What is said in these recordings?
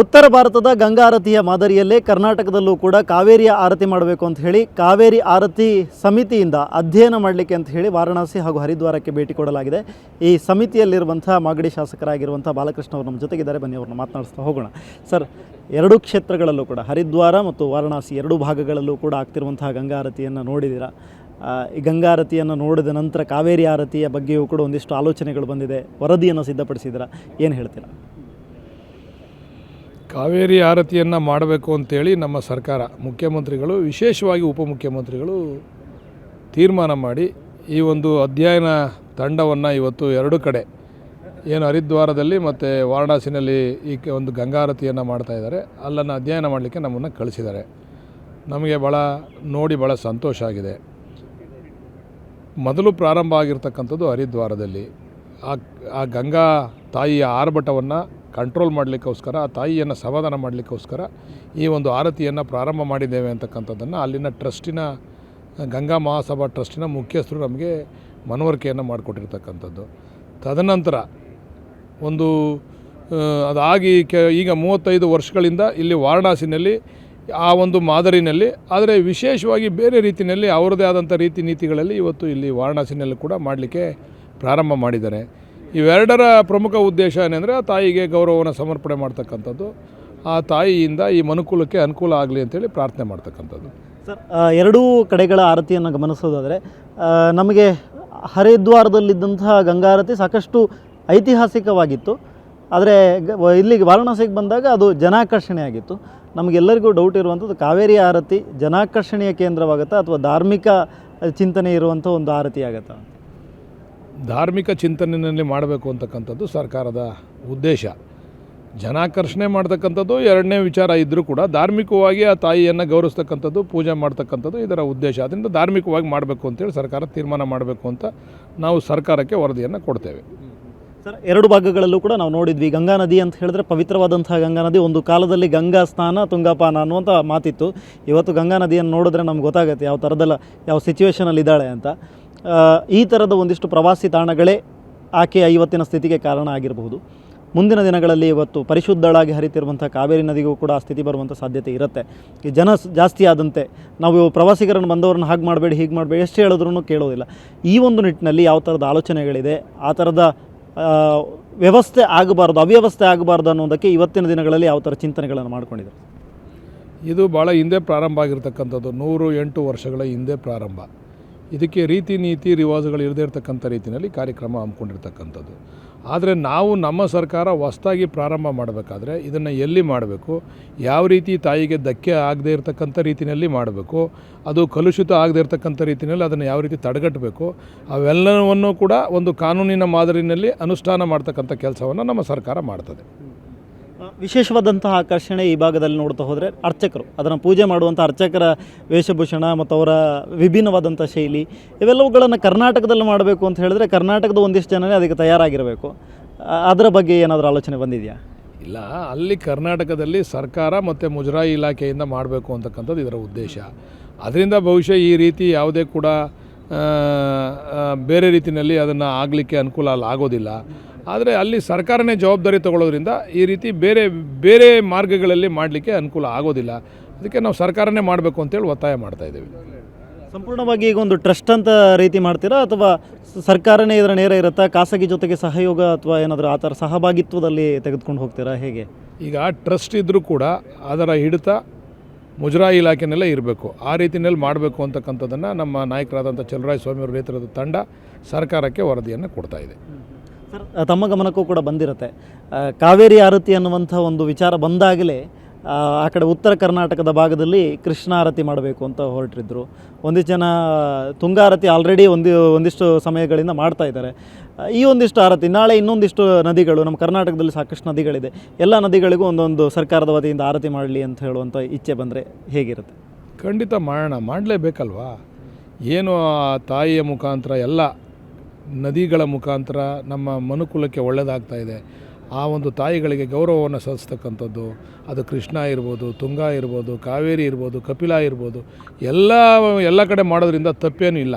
ಉತ್ತರ ಭಾರತದ ಗಂಗಾರತಿಯ ಮಾದರಿಯಲ್ಲೇ ಕರ್ನಾಟಕದಲ್ಲೂ ಕೂಡ ಕಾವೇರಿಯ ಆರತಿ ಮಾಡಬೇಕು ಅಂತ ಹೇಳಿ ಕಾವೇರಿ ಆರತಿ ಸಮಿತಿಯಿಂದ ಅಧ್ಯಯನ ಮಾಡಲಿಕ್ಕೆ ಅಂತ ಹೇಳಿ ವಾರಣಾಸಿ ಹಾಗೂ ಹರಿದ್ವಾರಕ್ಕೆ ಭೇಟಿ ಕೊಡಲಾಗಿದೆ. ಈ ಸಮಿತಿಯಲ್ಲಿರುವಂಥ ಮಾಗಡಿ ಶಾಸಕರಾಗಿರುವಂಥ ಬಾಲಕೃಷ್ಣ ಅವರು ನಮ್ಮ ಜೊತೆಗಿದ್ದಾರೆ. ಬನ್ನಿ, ಅವ್ರನ್ನ ಮಾತನಾಡಿಸ್ತಾ ಹೋಗೋಣ. ಸರ್, ಎರಡೂ ಕ್ಷೇತ್ರಗಳಲ್ಲೂ ಕೂಡ, ಹರಿದ್ವಾರ ಮತ್ತು ವಾರಣಾಸಿ ಎರಡು ಭಾಗಗಳಲ್ಲೂ ಕೂಡ ಆಗ್ತಿರುವಂತಹ ಗಂಗಾ ಆರತಿಯನ್ನು ನೋಡಿದ್ದೀರಾ? ಈ ಗಂಗಾರತಿಯನ್ನು ನೋಡಿದ ನಂತರ ಕಾವೇರಿ ಆರತಿಯ ಬಗ್ಗೆಯೂ ಕೂಡ ಒಂದಿಷ್ಟು ಆಲೋಚನೆಗಳು ಬಂದಿದೆ. ವರದಿಯನ್ನು ಸಿದ್ಧಪಡಿಸಿದ್ದೀರಾ? ಏನು ಹೇಳ್ತೀರಾ? ಕಾವೇರಿ ಆರತಿಯನ್ನು ಮಾಡಬೇಕು ಅಂತೇಳಿ ನಮ್ಮ ಸರ್ಕಾರ, ಮುಖ್ಯಮಂತ್ರಿಗಳು, ವಿಶೇಷವಾಗಿ ಉಪಮುಖ್ಯಮಂತ್ರಿಗಳು ತೀರ್ಮಾನ ಮಾಡಿ ಈ ಒಂದು ಅಧ್ಯಯನ ತಂಡವನ್ನು ಇವತ್ತು ಎರಡು ಕಡೆ, ಏನು ಹರಿದ್ವಾರದಲ್ಲಿ ಮತ್ತು ವಾರಣಾಸಿನಲ್ಲಿ ಈ ಒಂದು ಗಂಗಾರತಿಯನ್ನು ಮಾಡ್ತಾ ಇದ್ದಾರೆ. ಅಲ್ಲನ್ನು ಅಧ್ಯಯನ ಮಾಡಲಿಕ್ಕೆ ನಮ್ಮನ್ನು ಕಳಿಸಿದ್ದಾರೆ. ನಮಗೆ ಭಾಳ ನೋಡಿ ಭಾಳ ಸಂತೋಷ ಆಗಿದೆ. ಮೊದಲು ಪ್ರಾರಂಭ ಆಗಿರ್ತಕ್ಕಂಥದ್ದು ಹರಿದ್ವಾರದಲ್ಲಿ. ಆ ಆ ಗಂಗಾ ತಾಯಿಯ ಆರ್ಭಟವನ್ನು ಕಂಟ್ರೋಲ್ ಮಾಡಲಿಕ್ಕೋಸ್ಕರ, ಆ ತಾಯಿಯನ್ನು ಸಮಾಧಾನ ಮಾಡಲಿಕ್ಕೋಸ್ಕರ ಈ ಒಂದು ಆರತಿಯನ್ನು ಪ್ರಾರಂಭ ಮಾಡಿದ್ದೇವೆ ಅಂತಕ್ಕಂಥದ್ದನ್ನು ಅಲ್ಲಿನ ಟ್ರಸ್ಟಿನ, ಗಂಗಾ ಮಹಾಸಭಾ ಟ್ರಸ್ಟಿನ ಮುಖ್ಯಸ್ಥರು ನಮಗೆ ಮನವರಿಕೆಯನ್ನು ಮಾಡಿಕೊಟ್ಟಿರ್ತಕ್ಕಂಥದ್ದು. ತದನಂತರ ಒಂದು ಅದಾಗಿ ಕೆ, ಈಗ ಮೂವತ್ತೈದು ವರ್ಷಗಳಿಂದ ಇಲ್ಲಿ ವಾರಣಾಸಿನಲ್ಲಿ ಆ ಒಂದು ಮಾದರಿನಲ್ಲಿ, ಆದರೆ ವಿಶೇಷವಾಗಿ ಬೇರೆ ರೀತಿಯಲ್ಲಿ ಅವರದೇ ಆದಂಥ ರೀತಿ ನೀತಿಗಳಲ್ಲಿ ಇವತ್ತು ಇಲ್ಲಿ ವಾರಣಾಸಿನಲ್ಲಿ ಕೂಡ ಮಾಡಲಿಕ್ಕೆ ಪ್ರಾರಂಭ ಮಾಡಿದ್ದಾರೆ. ಇವೆರಡರ ಪ್ರಮುಖ ಉದ್ದೇಶ ಏನೆಂದರೆ ಆ ತಾಯಿಗೆ ಗೌರವವನ್ನು ಸಮರ್ಪಣೆ ಮಾಡ್ತಕ್ಕಂಥದ್ದು. ಆ ತಾಯಿಯಿಂದ ಈ ಮನುಕುಲಕ್ಕೆ ಅನುಕೂಲ ಆಗಲಿ ಅಂತೇಳಿ ಪ್ರಾರ್ಥನೆ ಮಾಡ್ತಕ್ಕಂಥದ್ದು. ಸರ್ ಎರಡೂ ಕಡೆಗಳ ಆರತಿಯನ್ನು ಗಮನಿಸೋದಾದರೆ ನಮಗೆ ಹರಿದ್ವಾರದಲ್ಲಿದ್ದಂತಹ ಗಂಗಾರತಿ ಸಾಕಷ್ಟು ಐತಿಹಾಸಿಕವಾಗಿತ್ತು. ಆದರೆ ಇಲ್ಲಿಗೆ ವಾರಣಾಸಿಗೆ ಬಂದಾಗ ಅದು ಜನಾಕರ್ಷಣೆ ಆಗಿತ್ತು. ನಮಗೆಲ್ಲರಿಗೂ ಡೌಟ್ ಇರುವಂಥದ್ದು ಕಾವೇರಿ ಆರತಿ ಜನಾಕರ್ಷಣೆಯ ಕೇಂದ್ರವಾಗುತ್ತಾ ಅಥವಾ ಧಾರ್ಮಿಕ ಚಿಂತನೆ ಇರುವಂಥ ಒಂದು ಆರತಿ ಆಗುತ್ತಾ? ಧಾರ್ಮಿಕ ಚಿಂತನೆಯಲ್ಲಿ ಮಾಡಬೇಕು ಅಂತಕ್ಕಂಥದ್ದು ಸರ್ಕಾರದ ಉದ್ದೇಶ. ಜನಾಕರ್ಷಣೆ ಮಾಡ್ತಕ್ಕಂಥದ್ದು ಎರಡನೇ ವಿಚಾರ ಇದ್ದರೂ ಕೂಡ ಧಾರ್ಮಿಕವಾಗಿ ಆ ತಾಯಿಯನ್ನು ಗೌರವಿಸ್ತಕ್ಕಂಥದ್ದು, ಪೂಜೆ ಮಾಡ್ತಕ್ಕಂಥದ್ದು ಇದರ ಉದ್ದೇಶ. ಅದರಿಂದ ಧಾರ್ಮಿಕವಾಗಿ ಮಾಡಬೇಕು ಅಂತೇಳಿ ಸರ್ಕಾರ ತೀರ್ಮಾನ ಮಾಡಬೇಕು ಅಂತ ನಾವು ಸರ್ಕಾರಕ್ಕೆ ವರದಿಯನ್ನು ಕೊಡ್ತೇವೆ. ಸರ್, ಎರಡು ಭಾಗಗಳಲ್ಲೂ ಕೂಡ ನಾವು ನೋಡಿದ್ವಿ. ಗಂಗಾ ನದಿ ಅಂತ ಹೇಳಿದ್ರೆ ಪವಿತ್ರವಾದಂತಹ ಗಂಗಾ ನದಿ, ಒಂದು ಕಾಲದಲ್ಲಿ ಗಂಗಾ ಸ್ನಾನ, ತುಂಗಾಪಾನ ಅನ್ನುವಂಥ ಮಾತಿತ್ತು. ಇವತ್ತು ಗಂಗಾ ನದಿಯನ್ನು ನೋಡಿದ್ರೆ ನಮ್ಗೆ ಗೊತ್ತಾಗುತ್ತೆ ಯಾವ ಥರದಲ್ಲ ಯಾವ ಸಿಚುವೇಶನಲ್ಲಿ ಇದ್ದಾಳೆ ಅಂತ. ಈ ಥರದ ಒಂದಿಷ್ಟು ಪ್ರವಾಸಿ ತಾಣಗಳೇ ಆಕೆಯ ಇವತ್ತಿನ ಸ್ಥಿತಿಗೆ ಕಾರಣ ಆಗಿರಬಹುದು. ಮುಂದಿನ ದಿನಗಳಲ್ಲಿ ಇವತ್ತು ಪರಿಶುದ್ಧಳಾಗಿ ಹರಿತಿರುವಂಥ ಕಾವೇರಿ ನದಿಗೂ ಕೂಡ ಆ ಸ್ಥಿತಿ ಬರುವಂಥ ಸಾಧ್ಯತೆ ಇರುತ್ತೆ. ಈ ಜನ ಜಾಸ್ತಿ ಆದಂತೆ ನಾವು ಪ್ರವಾಸಿಗರನ್ನು ಬಂದವ್ರನ್ನ ಹಾಗೆ ಮಾಡಬೇಡಿ, ಹೀಗೆ ಮಾಡಬೇಡಿ, ಎಷ್ಟು ಹೇಳಿದ್ರೂ ಕೇಳೋದಿಲ್ಲ. ಈ ಒಂದು ನಿಟ್ಟಿನಲ್ಲಿ ಯಾವ ಥರದ ಆಲೋಚನೆಗಳಿದೆ, ಆ ಥರದ ವ್ಯವಸ್ಥೆ ಆಗಬಾರ್ದು, ಅವ್ಯವಸ್ಥೆ ಆಗಬಾರ್ದು ಅನ್ನೋದಕ್ಕೆ ಇವತ್ತಿನ ದಿನಗಳಲ್ಲಿ ಯಾವ ಥರ ಚಿಂತನೆಗಳನ್ನು ಮಾಡ್ಕೊಂಡಿದ್ದಾರೆ? ಇದು ಭಾಳ ಹಿಂದೆ ಪ್ರಾರಂಭ ಆಗಿರ್ತಕ್ಕಂಥದ್ದು. ನೂರು ಎಂಟು ವರ್ಷಗಳ ಹಿಂದೆ ಪ್ರಾರಂಭ. ಇದಕ್ಕೆ ರೀತಿ ನೀತಿ ರಿವಾಜುಗಳು ಇರದೇ ಇರತಕ್ಕಂಥ ರೀತಿಯಲ್ಲಿ ಕಾರ್ಯಕ್ರಮ ಹಮ್ಮಿಕೊಂಡಿರ್ತಕ್ಕಂಥದ್ದು. ಆದರೆ ನಾವು ನಮ್ಮ ಸರ್ಕಾರ ಹೊಸ್ದಾಗಿ ಪ್ರಾರಂಭ ಮಾಡಬೇಕಾದ್ರೆ ಇದನ್ನು ಎಲ್ಲಿ ಮಾಡಬೇಕು? ಯಾವ ರೀತಿ ತಾಯಿಗೆ ಧಕ್ಕೆ ಆಗದೇ ಇರತಕ್ಕಂಥ ರೀತಿಯಲ್ಲಿ ಮಾಡಬೇಕು? ಅದು ಕಲುಷಿತ ಆಗದೇ ಇರತಕ್ಕಂಥ ರೀತಿಯಲ್ಲಿ ಅದನ್ನು ಯಾವ ರೀತಿ ತಡೆಗಟ್ಟಬೇಕು? ಅವೆಲ್ಲವನ್ನು ಕೂಡ ಒಂದು ಕಾನೂನಿನ ಮಾದರಿನಲ್ಲಿ ಅನುಷ್ಠಾನ ಮಾಡ್ತಕ್ಕಂಥ ಕೆಲಸವನ್ನು ನಮ್ಮ ಸರ್ಕಾರ ಮಾಡ್ತದೆ. ವಿಶೇಷವಾದಂತಹ ಆಕರ್ಷಣೆ ಈ ಭಾಗದಲ್ಲಿ ನೋಡ್ತಾ ಹೋದರೆ ಅರ್ಚಕರು. ಅದನ್ನು ಪೂಜೆ ಮಾಡುವಂಥ ಅರ್ಚಕರ ವೇಷಭೂಷಣ ಮತ್ತು ಅವರ ವಿಭಿನ್ನವಾದಂಥ ಶೈಲಿ ಇವೆಲ್ಲವುಗಳನ್ನು ಕರ್ನಾಟಕದಲ್ಲಿ ಮಾಡಬೇಕು ಅಂತ ಹೇಳಿದ್ರೆ ಕರ್ನಾಟಕದ ಒಂದಿಷ್ಟು ಜನನೇ ಅದಕ್ಕೆ ತಯಾರಾಗಿರಬೇಕು. ಅದರ ಬಗ್ಗೆ ಏನಾದರೂ ಆಲೋಚನೆ ಬಂದಿದೆಯಾ? ಇಲ್ಲ, ಅಲ್ಲಿ ಕರ್ನಾಟಕದಲ್ಲಿ ಸರ್ಕಾರ ಮತ್ತು ಮುಜರಾಯಿ ಇಲಾಖೆಯಿಂದ ಮಾಡಬೇಕು ಅಂತಕ್ಕಂಥದ್ದು ಇದರ ಉದ್ದೇಶ. ಅದರಿಂದ ಬಹುಶಃ ಈ ರೀತಿ ಯಾವುದೇ ಕೂಡ ಬೇರೆ ರೀತಿಯಲ್ಲಿ ಅದನ್ನು ಆಗಲಿಕ್ಕೆ ಅನುಕೂಲ ಅಲ್ಲಿ ಆಗೋದಿಲ್ಲ. ಆದರೆ ಅಲ್ಲಿ ಸರ್ಕಾರನೇ ಜವಾಬ್ದಾರಿ ತಗೊಳ್ಳೋದ್ರಿಂದ ಈ ರೀತಿ ಬೇರೆ ಬೇರೆ ಮಾರ್ಗಗಳಲ್ಲಿ ಮಾಡಲಿಕ್ಕೆ ಅನುಕೂಲ ಆಗೋದಿಲ್ಲ. ಅದಕ್ಕೆ ನಾವು ಸರ್ಕಾರನೇ ಮಾಡಬೇಕು ಅಂತೇಳಿ ಒತ್ತಾಯ ಮಾಡ್ತಾ ಇದ್ದೀವಿ. ಸಂಪೂರ್ಣವಾಗಿ ಈಗ ಒಂದು ಟ್ರಸ್ಟ್ ಅಂತ ರೀತಿ ಮಾಡ್ತೀರಾ? ಅಥವಾ ಸರ್ಕಾರನೇ ಇದರ ನೇರ ಇರುತ್ತಾ? ಖಾಸಗಿ ಜೊತೆಗೆ ಸಹಯೋಗ ಅಥವಾ ಏನಾದರೂ ಆ ಥರ ಸಹಭಾಗಿತ್ವದಲ್ಲಿ ತೆಗೆದುಕೊಂಡು ಹೋಗ್ತೀರಾ? ಹೇಗೆ? ಈಗ ಟ್ರಸ್ಟ್ ಇದ್ದರೂ ಕೂಡ ಅದರ ಹಿಡಿತ ಮುಜರಾಯಿ ಇಲಾಖೆನೆಲ್ಲ ಇರಬೇಕು. ಆ ರೀತಿಯಲ್ಲಿ ಮಾಡಬೇಕು ಅಂತಕ್ಕಂಥದ್ದನ್ನು ನಮ್ಮ ನಾಯಕರಾದಂಥ ಚಲರಾಯ ಸ್ವಾಮಿಯವರ ನೇತೃತ್ವದ ತಂಡ ಸರ್ಕಾರಕ್ಕೆ ವರದಿಯನ್ನು ಕೊಡ್ತಾ ಇದೆ. ಸರ್ ತಮ್ಮ ಗಮನಕ್ಕೂ ಕೂಡ ಬಂದಿರುತ್ತೆ. ಕಾವೇರಿ ಆರತಿ ಅನ್ನುವಂಥ ಒಂದು ವಿಚಾರ ಬಂದಾಗಲೇ, ಆ ಕಡೆ ಉತ್ತರ ಕರ್ನಾಟಕದ ಭಾಗದಲ್ಲಿ ಕೃಷ್ಣ ಆರತಿ ಮಾಡಬೇಕು ಅಂತ ಹೊರಟಿದ್ರು. ಒಂದಿಷ್ಟು ಜನ ತುಂಗಾರತಿ ಆಲ್ರೆಡಿ ಒಂದು, ಒಂದಿಷ್ಟು ಸಮಯಗಳಿಂದ ಮಾಡ್ತಾ ಇದ್ದಾರೆ. ಈ ಒಂದಿಷ್ಟು ಆರತಿ, ನಾಳೆ ಇನ್ನೊಂದಿಷ್ಟು ನದಿಗಳು, ನಮ್ಮ ಕರ್ನಾಟಕದಲ್ಲಿ ಸಾಕಷ್ಟು ನದಿಗಳಿದೆ. ಎಲ್ಲ ನದಿಗಳಿಗೂ ಒಂದೊಂದು ಸರ್ಕಾರದ ವತಿಯಿಂದ ಆರತಿ ಮಾಡಲಿ ಅಂತ ಹೇಳುವಂಥ ಇಚ್ಛೆ ಬಂದರೆ ಹೇಗಿರುತ್ತೆ? ಖಂಡಿತ ಮಾಡೋಣ, ಮಾಡಲೇಬೇಕಲ್ವಾ? ಏನು ತಾಯಿಯ ಮುಖಾಂತರ ಎಲ್ಲ ನದಿಗಳ ಮುಖಾಂತರ ನಮ್ಮ ಮನುಕುಲಕ್ಕೆ ಒಳ್ಳೆಯದಾಗ್ತಾ ಇದೆ. ಆ ಒಂದು ತಾಯಿಗಳಿಗೆ ಗೌರವವನ್ನು ಸಲ್ಲಿಸ್ತಕ್ಕಂಥದ್ದು, ಅದು ಕೃಷ್ಣ ಇರ್ಬೋದು, ತುಂಗಾ ಇರ್ಬೋದು, ಕಾವೇರಿ ಇರ್ಬೋದು, ಕಪಿಲ ಇರ್ಬೋದು, ಎಲ್ಲ ಎಲ್ಲ ಕಡೆ ಮಾಡೋದ್ರಿಂದ ತಪ್ಪೇನೂ ಇಲ್ಲ.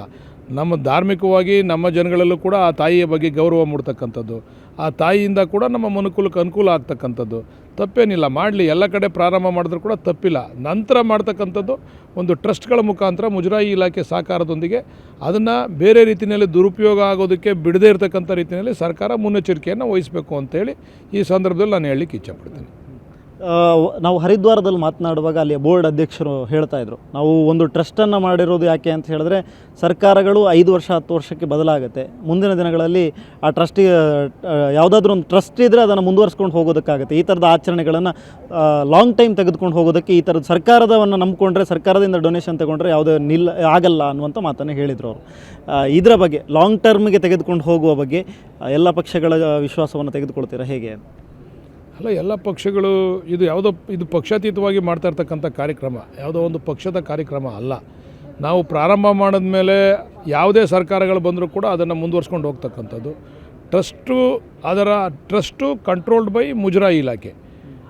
ನಮ್ಮ ಧಾರ್ಮಿಕವಾಗಿ ನಮ್ಮ ಜನಗಳಲ್ಲೂ ಕೂಡ ಆ ತಾಯಿಯ ಬಗ್ಗೆ ಗೌರವ ಮೂಡ್ತಕ್ಕಂಥದ್ದು. ಆ ತಾಯಿಯಿಂದ ಕೂಡ ನಮ್ಮ ಮನುಕುಲಕ್ಕೆ ಅನುಕೂಲ ಆಗ್ತಕ್ಕಂಥದ್ದು. ತಪ್ಪೇನಿಲ್ಲ, ಮಾಡಲಿ. ಎಲ್ಲ ಕಡೆ ಪ್ರಾರಂಭ ಮಾಡಿದ್ರು ಕೂಡ ತಪ್ಪಿಲ್ಲ. ನಂತರ ಮಾಡ್ತಕ್ಕಂಥದ್ದು ಒಂದು ಟ್ರಸ್ಟ್ಗಳ ಮುಖಾಂತರ ಮುಜರಾಯಿ ಇಲಾಖೆ ಸಹಕಾರದೊಂದಿಗೆ ಅದನ್ನು ಬೇರೆ ರೀತಿಯಲ್ಲಿ ದುರುಪಯೋಗ ಆಗೋದಕ್ಕೆ ಬಿಡದೇ ಇರತಕ್ಕಂಥ ರೀತಿಯಲ್ಲಿ ಸರ್ಕಾರ ಮುನ್ನೆಚ್ಚರಿಕೆಯನ್ನು ವಹಿಸಬೇಕು ಅಂತೇಳಿ ಈ ಸಂದರ್ಭದಲ್ಲಿ ನಾನು ಹೇಳಲಿಕ್ಕೆ ಇಚ್ಛೆಪಡ್ತೀನಿ ನಾವು ಹರಿದ್ವಾರದಲ್ಲಿ ಮಾತನಾಡುವಾಗ ಅಲ್ಲಿ ಬೋರ್ಡ್ ಅಧ್ಯಕ್ಷರು ಹೇಳ್ತಾ ಇದ್ರು. ನಾವು ಒಂದು ಟ್ರಸ್ಟನ್ನು ಮಾಡಿರೋದು ಯಾಕೆ ಅಂತ ಹೇಳಿದ್ರೆ ಸರ್ಕಾರಗಳು ಐದು ವರ್ಷ, ಹತ್ತು ವರ್ಷಕ್ಕೆ ಬದಲಾಗುತ್ತೆ. ಮುಂದಿನ ದಿನಗಳಲ್ಲಿ ಆ ಟ್ರಸ್ಟಿಗೆ ಯಾವುದಾದ್ರೂ ಒಂದು ಟ್ರಸ್ಟ್ ಇದ್ದರೆ ಅದನ್ನು ಮುಂದುವರ್ಸ್ಕೊಂಡು ಹೋಗೋದಕ್ಕಾಗುತ್ತೆ. ಈ ಥರದ ಆಚರಣೆಗಳನ್ನು ಲಾಂಗ್ ಟೈಮ್ ತೆಗೆದುಕೊಂಡು ಹೋಗೋದಕ್ಕೆ ಈ ಥರದ ಸರ್ಕಾರದವನ್ನು ನಂಬಿಕೊಂಡ್ರೆ, ಸರ್ಕಾರದಿಂದ ಡೊನೇಷನ್ ತಗೊಂಡ್ರೆ ಯಾವುದೇ ನಿಲ್ಲ ಆಗಲ್ಲ ಅನ್ನುವಂಥ ಮಾತನ್ನು ಹೇಳಿದರು ಅವರು. ಇದರ ಬಗ್ಗೆ ಲಾಂಗ್ ಟರ್ಮ್ಗೆ ತೆಗೆದುಕೊಂಡು ಹೋಗುವ ಬಗ್ಗೆ ಎಲ್ಲ ಪಕ್ಷಗಳ ವಿಶ್ವಾಸವನ್ನು ತೆಗೆದುಕೊಳ್ತೀರಾ ಹೇಗೆ ಅಲ್ಲ, ಎಲ್ಲ ಪಕ್ಷಗಳು ಇದು ಯಾವುದೋ ಇದು ಪಕ್ಷಾತೀತವಾಗಿ ಮಾಡ್ತಾ ಇರ್ತಕ್ಕಂಥ ಕಾರ್ಯಕ್ರಮ, ಯಾವುದೋ ಒಂದು ಪಕ್ಷದ ಕಾರ್ಯಕ್ರಮ ಅಲ್ಲ. ನಾವು ಪ್ರಾರಂಭ ಮಾಡಿದ್ಮೇಲೆ ಯಾವುದೇ ಸರ್ಕಾರಗಳು ಬಂದರೂ ಕೂಡ ಅದನ್ನು ಮುಂದುವರ್ಸ್ಕೊಂಡು ಹೋಗ್ತಕ್ಕಂಥದ್ದು. ಟ್ರಸ್ಟು ಅದರ, ಟ್ರಸ್ಟು ಕಂಟ್ರೋಲ್ಡ್ ಬೈ ಮುಜರಾಯಿ ಇಲಾಖೆ.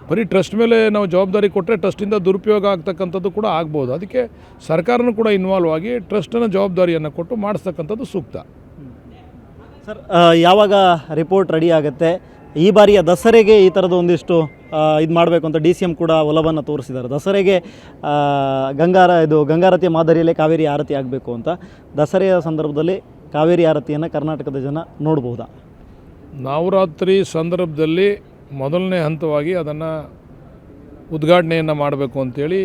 ಬರೀ ಟ್ರಸ್ಟ್ ಮೇಲೆ ನಾವು ಜವಾಬ್ದಾರಿ ಕೊಟ್ಟರೆ ಟ್ರಸ್ಟಿಂದ ದುರುಪಯೋಗ ಆಗ್ತಕ್ಕಂಥದ್ದು ಕೂಡ ಆಗ್ಬೋದು. ಅದಕ್ಕೆ ಸರ್ಕಾರನೂ ಕೂಡ ಇನ್ವಾಲ್ವ್ ಆಗಿ ಟ್ರಸ್ಟನ್ನು ಜವಾಬ್ದಾರಿಯನ್ನು ಕೊಟ್ಟು ಮಾಡಿಸ್ತಕ್ಕಂಥದ್ದು ಸೂಕ್ತ. ಸರ್ ಯಾವಾಗ ರಿಪೋರ್ಟ್ ರೆಡಿ ಆಗುತ್ತೆ? ಈ ಬಾರಿಯ ದಸರೆಗೆ ಈ ಥರದ ಒಂದಿಷ್ಟು ಇದು ಮಾಡಬೇಕು ಅಂತ ಡಿ ಸಿ ಎಂ ಕೂಡ ಒಲವನ್ನು ತೋರಿಸಿದ್ದಾರೆ. ದಸರೆಗೆ ಗಂಗಾರ, ಇದು ಗಂಗಾರತಿಯ ಮಾದರಿಯಲ್ಲೇ ಕಾವೇರಿ ಆರತಿ ಆಗಬೇಕು ಅಂತ. ದಸರೆಯ ಸಂದರ್ಭದಲ್ಲಿ ಕಾವೇರಿ ಆರತಿಯನ್ನು ಕರ್ನಾಟಕದ ಜನ ನೋಡ್ಬೋದಾ? ನವರಾತ್ರಿ ಸಂದರ್ಭದಲ್ಲಿ ಮೊದಲನೇ ಹಂತವಾಗಿ ಅದನ್ನು ಉದ್ಘಾಟನೆಯನ್ನು ಮಾಡಬೇಕು ಅಂತೇಳಿ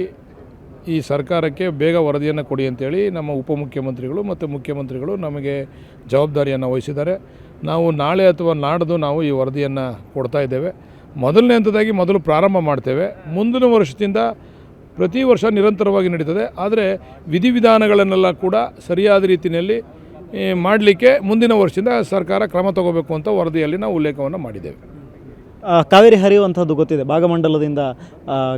ಈ ಸರ್ಕಾರಕ್ಕೆ ಬೇಗ ವರದಿಯನ್ನು ಕೊಡಿ ಅಂತೇಳಿ ನಮ್ಮ ಉಪಮುಖ್ಯಮಂತ್ರಿಗಳು ಮತ್ತು ಮುಖ್ಯಮಂತ್ರಿಗಳು ನಮಗೆ ಜವಾಬ್ದಾರಿಯನ್ನು ವಹಿಸಿದ್ದಾರೆ. ನಾವು ನಾಳೆ ಅಥವಾ ನಾಡ್ದು ನಾವು ಈ ವರದಿಯನ್ನು ಕೊಡ್ತಾ ಇದ್ದೇವೆ. ಮೊದಲನೇ ಹಂತದಾಗಿ ಮೊದಲು ಪ್ರಾರಂಭ ಮಾಡ್ತೇವೆ. ಮುಂದಿನ ವರ್ಷದಿಂದ ಪ್ರತಿ ವರ್ಷ ನಿರಂತರವಾಗಿ ನಡೀತದೆ. ಆದರೆ ವಿಧಿವಿಧಾನಗಳನ್ನೆಲ್ಲ ಕೂಡ ಸರಿಯಾದ ರೀತಿಯಲ್ಲಿ ಮಾಡಲಿಕ್ಕೆ ಮುಂದಿನ ವರ್ಷದಿಂದ ಸರ್ಕಾರ ಕ್ರಮ ತಗೋಬೇಕು ಅಂತ ವರದಿಯಲ್ಲಿ ನಾವು ಉಲ್ಲೇಖವನ್ನು ಮಾಡಿದ್ದೇವೆ. ಕಾವೇರಿ ಹರಿಯುವಂಥದ್ದು ಗೊತ್ತಿದೆ. ಭಾಗಮಂಡಲದಿಂದ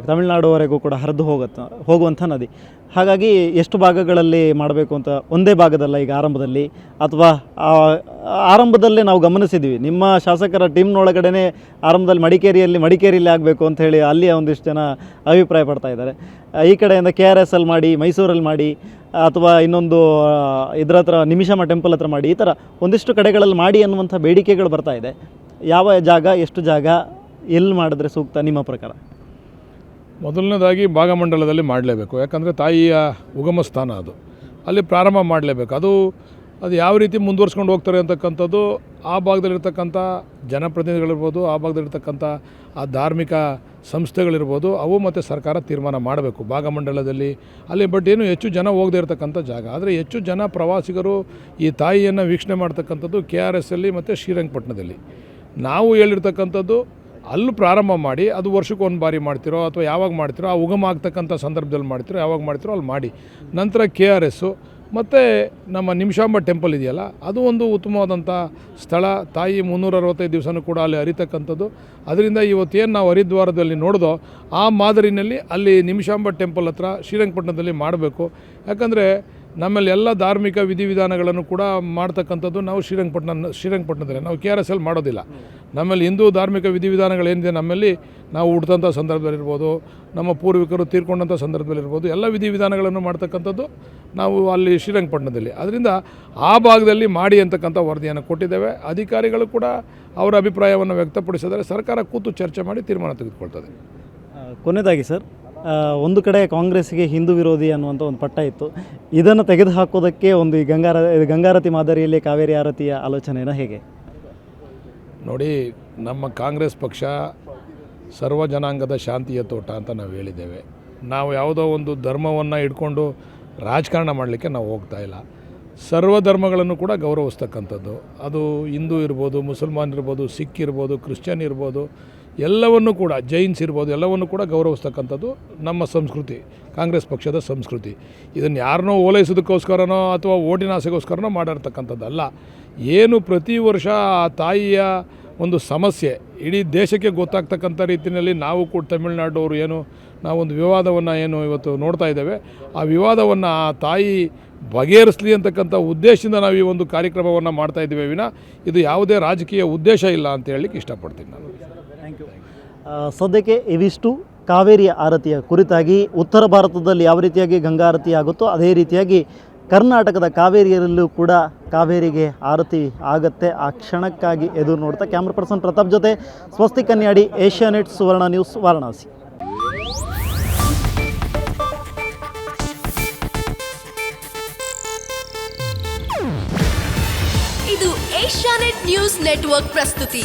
ತಮಿಳುನಾಡುವರೆಗೂ ಕೂಡ ಹರಿದು ಹೋಗುತ್ತ, ಹೋಗುವಂಥ ನದಿ. ಹಾಗಾಗಿ ಎಷ್ಟು ಭಾಗಗಳಲ್ಲಿ ಮಾಡಬೇಕು ಅಂತ ಒಂದೇ ಭಾಗದಲ್ಲ ಈಗ ಆರಂಭದಲ್ಲಿ. ಅಥವಾ ಆರಂಭದಲ್ಲೇ ನಾವು ಗಮನಿಸಿದ್ವಿ ನಿಮ್ಮ ಶಾಸಕರ ಟೀಮ್ನೊಳಗಡೆ ಆರಂಭದಲ್ಲಿ ಮಡಿಕೇರಿಯಲ್ಲಿ ಮಡಿಕೇರಿಯಲ್ಲಿ ಆಗಬೇಕು ಅಂತ ಹೇಳಿ ಅಲ್ಲಿಯ ಒಂದಿಷ್ಟು ಜನ ಅಭಿಪ್ರಾಯ ಪಡ್ತಾ ಇದ್ದಾರೆ. ಈ ಕಡೆಯಿಂದ ಕೆ ಆರ್ ಎಸ್ ಅಲ್ಲಿ ಮಾಡಿ, ಮೈಸೂರಲ್ಲಿ ಮಾಡಿ, ಅಥವಾ ಇನ್ನೊಂದು ಇದ್ರ ಹತ್ರ ನಿಮಿಷಮ ಟೆಂಪಲ್ ಹತ್ರ ಮಾಡಿ, ಈ ಥರ ಒಂದಿಷ್ಟು ಕಡೆಗಳಲ್ಲಿ ಮಾಡಿ ಅನ್ನುವಂಥ ಬೇಡಿಕೆಗಳು ಬರ್ತಾ ಇದೆ. ಯಾವ ಜಾಗ, ಎಷ್ಟು ಜಾಗ, ಎಲ್ಲಿ ಮಾಡಿದ್ರೆ ಸೂಕ್ತ ನಿಮ್ಮ ಪ್ರಕಾರ? ಮೊದಲನೇದಾಗಿ ಭಾಗಮಂಡಲದಲ್ಲಿ ಮಾಡಲೇಬೇಕು. ಯಾಕಂದರೆ ತಾಯಿಯ ಉಗಮ ಸ್ಥಾನ ಅದು. ಅಲ್ಲಿ ಪ್ರಾರಂಭ ಮಾಡಲೇಬೇಕು. ಅದು ಅದು ಯಾವ ರೀತಿ ಮುಂದುವರ್ಸ್ಕೊಂಡು ಹೋಗ್ತಾರೆ ಅಂತಕ್ಕಂಥದ್ದು, ಆ ಭಾಗದಲ್ಲಿರ್ತಕ್ಕಂಥ ಜನಪ್ರತಿನಿಧಿಗಳಿರ್ಬೋದು, ಆ ಭಾಗದಲ್ಲಿರ್ತಕ್ಕಂಥ ಆ ಧಾರ್ಮಿಕ ಸಂಸ್ಥೆಗಳಿರ್ಬೋದು, ಅವು ಮತ್ತು ಸರ್ಕಾರ ತೀರ್ಮಾನ ಮಾಡಬೇಕು ಭಾಗಮಂಡಲದಲ್ಲಿ. ಅಲ್ಲಿ ಬಟ್ ಏನು ಹೆಚ್ಚು ಜನ ಹೋಗದೇ ಇರತಕ್ಕಂಥ ಜಾಗ. ಆದರೆ ಹೆಚ್ಚು ಜನ ಪ್ರವಾಸಿಗರು ಈ ತಾಯಿಯನ್ನು ವೀಕ್ಷಣೆ ಮಾಡ್ತಕ್ಕಂಥದ್ದು ಕೆ ಆರ್ ಎಸ್ ಅಲ್ಲಿ ಮತ್ತು ಶ್ರೀರಂಗಪಟ್ಟಣದಲ್ಲಿ. ನಾವು ಹೇಳಿರ್ತಕ್ಕಂಥದ್ದು ಅಲ್ಲಿ ಪ್ರಾರಂಭ ಮಾಡಿ ಅದು ವರ್ಷಕ್ಕೆ ಒಂದು ಬಾರಿ ಮಾಡ್ತಿರೋ ಅಥವಾ ಯಾವಾಗ ಮಾಡ್ತಿರೋ ಆ ಉಗಮ ಆಗ್ತಕ್ಕಂಥ ಸಂದರ್ಭದಲ್ಲಿ ಮಾಡ್ತಿರೋ ಯಾವಾಗ ಮಾಡ್ತಿರೋ ಅಲ್ಲಿ ಮಾಡಿ. ನಂತರ ಕೆ ಆರ್ ಎಸ್ಸು ಮತ್ತು ನಮ್ಮ ನಿಮಿಷಾಂಬ ಟೆಂಪಲ್ ಇದೆಯಲ್ಲ, ಅದು ಒಂದು ಉತ್ತಮವಾದಂಥ ಸ್ಥಳ. ತಾಯಿ ಮುನ್ನೂರ ಅರವತ್ತೈದು ದಿವಸನೂ ಕೂಡ ಅಲ್ಲಿ ಅರಿತಕ್ಕಂಥದ್ದು. ಅದರಿಂದ ಇವತ್ತೇನು ನಾವು ಹರಿದ್ವಾರದಲ್ಲಿ ನೋಡಿದೋ ಆ ಮಾದರಿನಲ್ಲಿ ಅಲ್ಲಿ ನಿಮಿಷಾಂಬ ಟೆಂಪಲ್ ಹತ್ರ ಶ್ರೀರಂಗಪಟ್ಟಣದಲ್ಲಿ ಮಾಡಬೇಕು. ಯಾಕಂದರೆ ನಮ್ಮಲ್ಲಿ ಎಲ್ಲ ಧಾರ್ಮಿಕ ವಿಧಿವಿಧಾನಗಳನ್ನು ಕೂಡ ಮಾಡ್ತಕ್ಕಂಥದ್ದು ನಾವು ಶ್ರೀರಂಗಪಟ್ಟಣ ಶ್ರೀರಂಗಪಟ್ಟಣದಲ್ಲಿ ನಾವು ಕೆ ಆರ್ ಎಸ್ ಎಲ್ ಮಾಡೋದಿಲ್ಲ. ನಮ್ಮಲ್ಲಿ ಹಿಂದೂ ಧಾರ್ಮಿಕ ವಿಧಿವಿಧಾನಗಳೇನಿದೆ ನಮ್ಮಲ್ಲಿ, ನಾವು ಹುಟ್ಟಿದಂಥ ಸಂದರ್ಭದಲ್ಲಿರ್ಬೋದು, ನಮ್ಮ ಪೂರ್ವಿಕರು ತೀರ್ಕೊಂಡಂಥ ಸಂದರ್ಭದಲ್ಲಿರ್ಬೋದು, ಎಲ್ಲ ವಿಧಿವಿಧಾನಗಳನ್ನು ಮಾಡ್ತಕ್ಕಂಥದ್ದು ನಾವು ಅಲ್ಲಿ ಶ್ರೀರಂಗಪಟ್ಟಣದಲ್ಲಿ ಅದರಿಂದ ಆ ಭಾಗದಲ್ಲಿ ಮಾಡಿ ಅಂತಕ್ಕಂಥ ವರದಿಯನ್ನು ಕೊಟ್ಟಿದ್ದೇವೆ. ಅಧಿಕಾರಿಗಳು ಕೂಡ ಅವರ ಅಭಿಪ್ರಾಯವನ್ನು ವ್ಯಕ್ತಪಡಿಸಿದರೆ ಸರ್ಕಾರ ಕೂತು ಚರ್ಚೆ ಮಾಡಿ ತೀರ್ಮಾನ ತೆಗೆದುಕೊಳ್ತದೆ. ಕೊನೆಯದಾಗಿ ಸರ್ ಒಂದು ಕಡೆ ಕಾಂಗ್ರೆಸ್ಗೆ ಹಿಂದೂ ವಿರೋಧಿ ಅನ್ನುವಂಥ ಒಂದು ಪಟ್ಟ ಇತ್ತು. ಇದನ್ನು ತೆಗೆದುಹಾಕೋದಕ್ಕೆ ಒಂದು ಈ ಗಂಗಾರ ಗಂಗಾರತಿ ಮಾದರಿಯಲ್ಲಿ ಕಾವೇರಿ ಆರತಿಯ ಆಲೋಚನೆನ ಹೇಗೆ? ನೋಡಿ, ನಮ್ಮ ಕಾಂಗ್ರೆಸ್ ಪಕ್ಷ ಸರ್ವ ಜನಾಂಗದ ಶಾಂತಿಯ ತೋಟ ಅಂತ ನಾವು ಹೇಳಿದ್ದೇವೆ. ನಾವು ಯಾವುದೋ ಒಂದು ಧರ್ಮವನ್ನು ಇಟ್ಕೊಂಡು ರಾಜಕಾರಣ ಮಾಡಲಿಕ್ಕೆ ನಾವು ಹೋಗ್ತಾ ಇಲ್ಲ. ಸರ್ವ ಧರ್ಮಗಳನ್ನು ಕೂಡ ಗೌರವಿಸ್ತಕ್ಕಂಥದ್ದು. ಅದು ಹಿಂದೂ ಇರ್ಬೋದು, ಮುಸಲ್ಮಾನ್ ಇರ್ಬೋದು, ಸಿಖ್ ಇರ್ಬೋದು, ಕ್ರಿಶ್ಚಿಯನ್ ಇರ್ಬೋದು ಎಲ್ಲವನ್ನು ಕೂಡ ಜೈನ್ಸ್ ಇರ್ಬೋದು, ಎಲ್ಲವನ್ನು ಕೂಡ ಗೌರವಿಸ್ತಕ್ಕಂಥದ್ದು ನಮ್ಮ ಸಂಸ್ಕೃತಿ, ಕಾಂಗ್ರೆಸ್ ಪಕ್ಷದ ಸಂಸ್ಕೃತಿ. ಇದನ್ನು ಯಾರನ್ನೋ ಓಲೈಸೋದಕ್ಕೋಸ್ಕರನೋ ಅಥವಾ ಓಟಿನ ಆಸೆಗೋಸ್ಕರನೋ ಮಾಡಿರ್ತಕ್ಕಂಥದ್ದಲ್ಲ. ಏನು ಪ್ರತಿ ವರ್ಷ ಆ ತಾಯಿಯ ಒಂದು ಸಮಸ್ಯೆ, ಇಡೀ ದೇಶಕ್ಕೆ ಗೊತ್ತಾಗ್ತಕ್ಕಂಥ ರೀತಿಯಲ್ಲಿ ನಾವು ಕೂಡ ತಮಿಳುನಾಡವರು ಏನು, ನಾವೊಂದು ವಿವಾದವನ್ನು ಏನು ಇವತ್ತು ನೋಡ್ತಾ ಇದ್ದೇವೆ, ಆ ವಿವಾದವನ್ನು ಆ ತಾಯಿ ಬಗೆಹರಿಸಲಿ ಅಂತಕ್ಕಂಥ ಉದ್ದೇಶದಿಂದ ನಾವು ಈ ಒಂದು ಕಾರ್ಯಕ್ರಮವನ್ನು ಮಾಡ್ತಾ ಇದ್ದೀವಿ ವಿನ ಇದು ಯಾವುದೇ ರಾಜಕೀಯ ಉದ್ದೇಶ ಇಲ್ಲ ಅಂತ ಹೇಳಲಿಕ್ಕೆ ಇಷ್ಟಪಡ್ತೀನಿ ನಾನು. ಸದ್ಯಕ್ಕೆ ಇವಿಷ್ಟು ಕಾವೇರಿ ಆರತಿಯ ಕುರಿತಾಗಿ ಉತ್ತರ ಭಾರತದಲ್ಲಿ ಯಾವ ರೀತಿಯಾಗಿ ಗಂಗಾ ಆರತಿ ಆಗುತ್ತೋ ಅದೇ ರೀತಿಯಾಗಿ ಕರ್ನಾಟಕದ ಕಾವೇರಿಯಲ್ಲೂ ಕೂಡ ಕಾವೇರಿಗೆ ಆರತಿ ಆಗತ್ತೆ. ಆ ಕ್ಷಣಕ್ಕಾಗಿ ಎದುರು ನೋಡ್ತಾ ಕ್ಯಾಮ್ರಾ ಪರ್ಸನ್ ಪ್ರತಾಪ್ ಜೊತೆ Swasti Kanyadi, Asia net, Suvarna news, Varanasi. ಇದು ಏಷ್ಯಾನೆಟ್ ನ್ಯೂಸ್ ನೆಟ್ವರ್ಕ್ ಪ್ರಸ್ತುತಿ.